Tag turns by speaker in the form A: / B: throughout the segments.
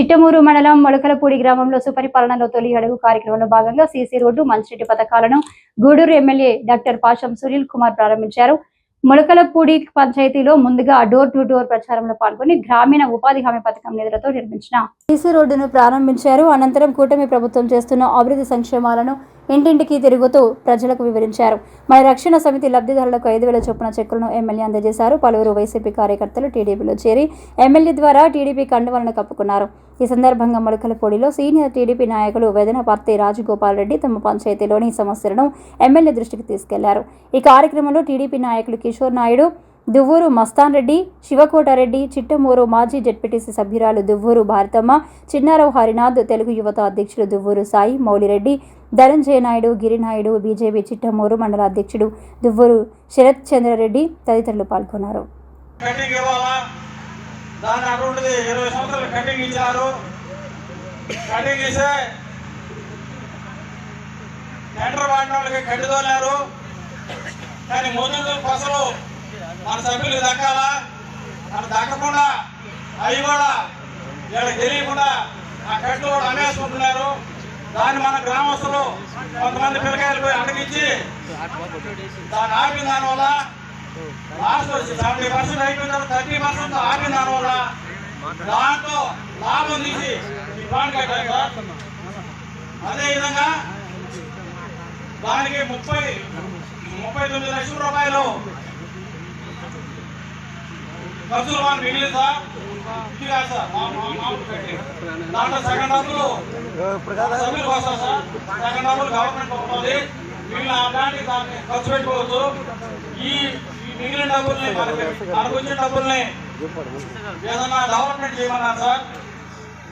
A: చిట్టమూరు మండలం మొలకలపూడి గ్రామంలో సుపరిపాలనలో తొలి అడుగు కార్యక్రమంలో భాగంగా సీసీ రోడ్డు మంచినీటి పథకాలను గూడూరు ఎమ్మెల్యే డాక్టర్ పాషం సునీల్ కుమార్ ప్రారంభించారు. మొలకలపూడి పంచాయతీలో ముందుగా డోర్ టు డోర్ ప్రచారంలో పాల్గొని గ్రామీణ ఉపాధి హామీ పథకం నిధులతో నిర్మించిన సీసీ రోడ్డును ప్రారంభించారు. అనంతరం కూటమి ప్రభుత్వం చేస్తున్న అభివృద్ధి సంక్షేమాలను ఇంటింటికి తిరుగుతూ ప్రజలకు వివరించారు. మరి రక్షణ సమితి లబ్ధిదారులకు ఐదు వేల చొప్పున చెక్కులను ఎమ్మెల్యే అందజేశారు. పలువురు వైసీపీ కార్యకర్తలు టీడీపీలో చేరి ఎమ్మెల్యే ద్వారా టీడీపీ కండువలను కప్పుకున్నారు. ఈ సందర్భంగా మొలకలపూడిలో సీనియర్ టీడీపీ నాయకులు వెదనపర్తి రాజగోపాల్ రెడ్డి తమ పంచాయతీలోని సమస్యలను ఎమ్మెల్యే దృష్టికి తీసుకెళ్ళారు. ఈ కార్యక్రమంలో టీడీపీ నాయకులు కిషోర్ నాయుడు దువ్వూరు మస్తాన్ రెడ్డి శివకోటారెడ్డి చిట్టమూరు మాజీ జడ్పీటీసీ సభ్యురాలు దువ్వూరు భారతమ్మ చిన్నారావు హరినాథ్ తెలుగు యువత అధ్యక్షుడు దువ్వూరు సాయి మౌలిరెడ్డి ధనంజయ నాయుడు గిరినాయుడు బీజేపీ చిట్టమూరు మండల అధ్యక్షుడు దువ్వూరు శరత్ చంద్రారెడ్డి తదితరులు పాల్గొన్నారు.
B: టెండర్ వాడిన వాళ్ళకి కానీ ముందు ఫసలు మన సభ్యులు దక్కాలా? మన దక్కకుండా అవి కూడా వీళ్ళకి తెలియకుండా ఆ కట్లు కూడా అమ్మేసుకుంటున్నారు. దాన్ని మన గ్రామస్తులు కొంతమంది పిల్లకాయలు పోయి అడగించి దాన్ని ఆపిన దానివల్ల లాస్ట్ వచ్చి సెవెంటీ పర్సెంట్ అయిపోయిన తర్వాత థర్టీ పర్సెంట్ ఆపిన దానివల్ల దాంట్లో లాభం తీసి ఈ బాండ్ కట్టారు సార్. అదేవిధంగా దానికి ముప్పై ముప్పై తొమ్మిది లక్షల రూపాయలు ఖర్చులు వాళ్ళు సార్ ఇది కాదు సార్ దాంట్లో సెకండ్ డబ్బులు సభ్యులకు కోసం సార్ సెకండ్ డబ్బులు గవర్నమెంట్ ఉంటుంది మిగిలిన దానికి దాన్ని ఖర్చు పెట్టుకోవచ్చు. ఈ మిగిలిన డబ్బుల్ని మనకు వచ్చిన డబ్బుల్ని ఏదన్నా డెవలప్మెంట్ చేయమన్నారు సార్.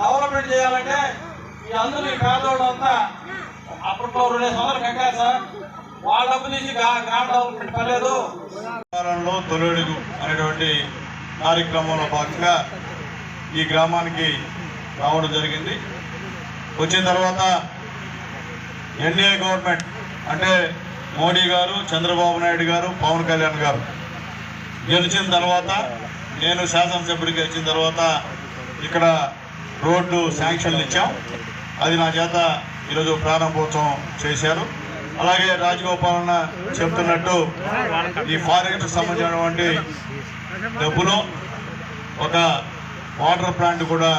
B: డెవలప్మెంట్ చేయాలంటే ఈ అందరూ ఈ పేదోళ్ళు అంతా అప్పట్లో రెండు సంవత్సరాలు కట్టారు సార్. వాళ్ళ డబ్బు తీసి గ్రామ డెవలప్మెంట్ పర్లేదు.
C: తొలడుగు అనేటువంటి కార్యక్రమంలో భాగంగా ఈ గ్రామానికి రావడం జరిగింది. వచ్చిన తర్వాత ఎన్డీఏ గవర్నమెంట్ అంటే మోడీ గారు చంద్రబాబు నాయుడు గారు పవన్ కళ్యాణ్ గారు గెలిచిన తర్వాత నేను శాసనసభ్యుడికి వచ్చిన తర్వాత ఇక్కడ రోడ్డు శాంక్షన్లు ఇచ్చాం. అది నా చేత ఈరోజు ప్రారంభోత్సవం చేశారు. అలాగే రాజగోపాలన్న చెప్తున్నట్టు ఈ ఫారెస్ట్ సంబంధించినటువంటి డబ్బులు ఒక వాటర్ ప్లాంట్ కూడా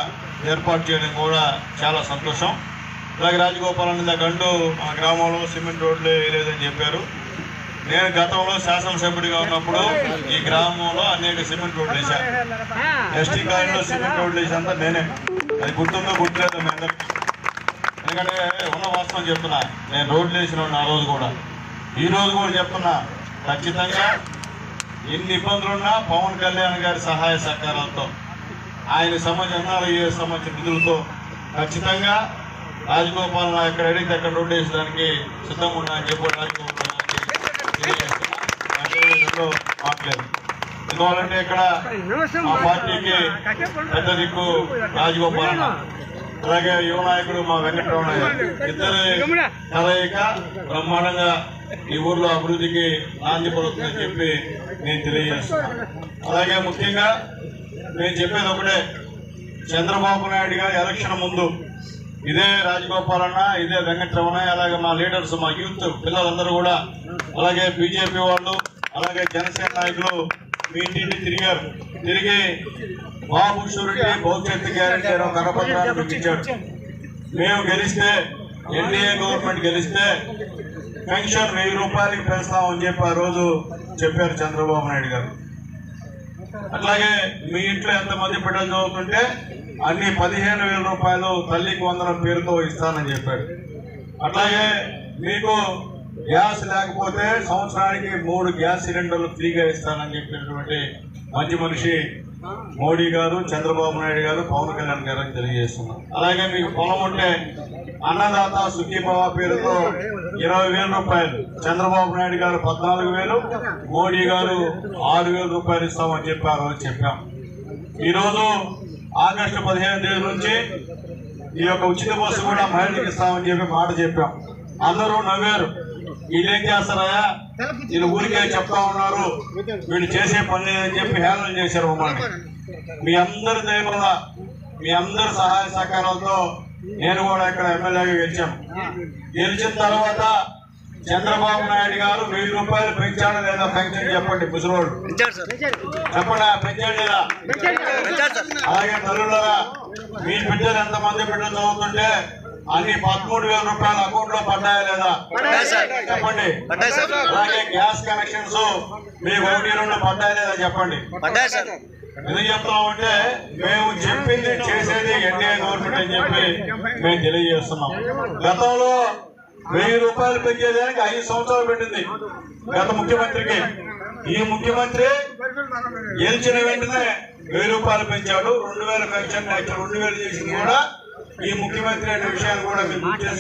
C: ఏర్పాటు చేయడం కూడా చాలా సంతోషం. అలాగే రాజగోపాలన్న గండు మా గ్రామంలో సిమెంట్ రోడ్లు వేయలేదని చెప్పారు. నేను గతంలో శాసనసభ్యుడిగా ఉన్నప్పుడు ఈ గ్రామంలో అనేక సిమెంట్ రోడ్లు వేశాను ఎస్టీ కాలనీలో సిమెంట్ రోడ్లు వేసాంతా నేనే. అది గుర్తుందో గుర్తులేదో మీ అందరికీ. ఎందుకంటే ఉన్న వాస్తవం చెప్తున్నా నేను రోడ్లు వేసిన ఆ రోజు కూడా. ఈ రోజు కూడా చెప్తున్నా ఖచ్చితంగా ఎన్ని ఇబ్బందులున్నా పవన్ కళ్యాణ్ గారి సహాయ సహకారాలతో ఆయన సంబంధించి ఎన్ఆర్ఐఏ సంబంధించిన నిధులతో ఖచ్చితంగా రాజగోపాల్ నా ఎక్కడ అడిగితే అక్కడ రోడ్డు వేసడానికి సిద్ధంగా ఉన్నా అని చెప్పి రాజగోపాల్ ఎందువల్లంటే ఇక్కడ మా పార్టీకి పెద్ద దిక్కు రాజగోపాల్ అన్న. అలాగే యువ నాయకుడు మా వెంకటరమణ ఇద్దరి కలయిక బ్రహ్మాండంగా ఈ ఊర్లో అభివృద్ధికి నాంది పడుతుందని చెప్పి నేను తెలియజేస్తున్నాను. అలాగే ముఖ్యంగా నేను చెప్పేది ఒకటే చంద్రబాబు నాయుడు గారి ఎలక్షన్ ముందు ఇదే రాజగోపాల్ అన్న ఇదే వెంకటరమణ అలాగే మా లీడర్స్ మా యూత్ పిల్లలందరూ కూడా అలాగే బీజేపీ వాళ్ళు అలాగే జనసేన నాయకులు మీ ఇంటింటి తిరిగారు. తిరిగి బాబు షూరిటీ భవిష్యత్తు గ్యారెంటీ అనే ఒక కరపత్రాన్ని మీకు మేము గెలిస్తే ఎన్డీఏ గవర్నమెంట్ గెలిస్తే పెన్షన్ వెయ్యి రూపాయలకి పెంచుతామని చెప్పి ఆ రోజు చెప్పారు చంద్రబాబు నాయుడు గారు. అట్లాగే మీ ఇంట్లో ఎంతమంది బిడ్డలు చదువుతుంటే అన్ని పదిహేను వేల రూపాయలు తల్లికి వందల పేరుతో ఇస్తానని చెప్పాడు. అట్లాగే మీకు గ్యాస్ లేకపోతే సంవత్సరానికి మూడు గ్యాస్ సిలిండర్లు ఫ్రీగా ఇస్తానని చెప్పినటువంటి మంచి మనిషి మోడీ గారు చంద్రబాబు నాయుడు గారు పవన్ కళ్యాణ్ గారు అని తెలియజేస్తున్నారు. అలాగే మీకు పొలం ఉంటే అన్నదాత సుఖీభావ పేరుతో ఇరవై వేల రూపాయలు చంద్రబాబు నాయుడు గారు పద్నాలుగు వేలు మోడీ గారు ఆరు వేల రూపాయలు ఇస్తామని చెప్పారు అని చెప్పాం. ఈరోజు ఆగస్టు పదిహేను తేదీ నుంచి ఈ యొక్క ఉచిత బస్సు కూడా మహిళలకు ఇస్తామని చెప్పి మాట చెప్పాం. అందరూ నవ్వారు. వీళ్ళేం చేస్తారయ్యా వీళ్ళు ఊరికే చెప్తా ఉన్నారు. వీళ్ళు చేసే పని లేదని చెప్పి హేళన చేశారు మమ్మల్ని మీ అందరి దయ వల్ల మీ అందరి సహాయ సహకారాలతో నేను కూడా ఇక్కడ ఎమ్మెల్యేగా గెలిచాను గెలిచిన తర్వాత చంద్రబాబు నాయుడు గారు వెయ్యి రూపాయలు పెంచాడు లేదా పెంచండి చెప్పండి ముసలోడు చెప్పండి పెంచాడు లేదా అలాగే తల్లులరా మీ బిడ్డలు ఎంతమంది బిడ్డలు చదువుతుంటే అన్ని పదమూడు వేల రూపాయలు అకౌంట్లో పడ్డాయా లేదా? చెప్పండి. అలాగే గ్యాస్ కనెక్షన్స్ మీకు ఒకటి రెండు పడ్డాయా లేదా చెప్పండి. ఎందుకు చెప్తున్నామంటే మేము చెప్పింది చేసేది ఎన్డీఏ గవర్నమెంట్ అని చెప్పి మేము తెలియజేస్తున్నాం. గతంలో వెయ్యి రూపాయలు పెంచేదానికి ఐదు సంవత్సరాలు పెట్టింది గత ముఖ్యమంత్రికి. ఈ ముఖ్యమంత్రి గెలిచిన వెంటనే వెయ్యి రూపాయలు పెంచాడు రెండు వేల పెన్షన్ రెండు వేలు చేసింది కూడా ఈ ముఖ్యమంత్రి అనే విషయాన్ని కూడా మీరు గుర్తు చేసుకోవాలి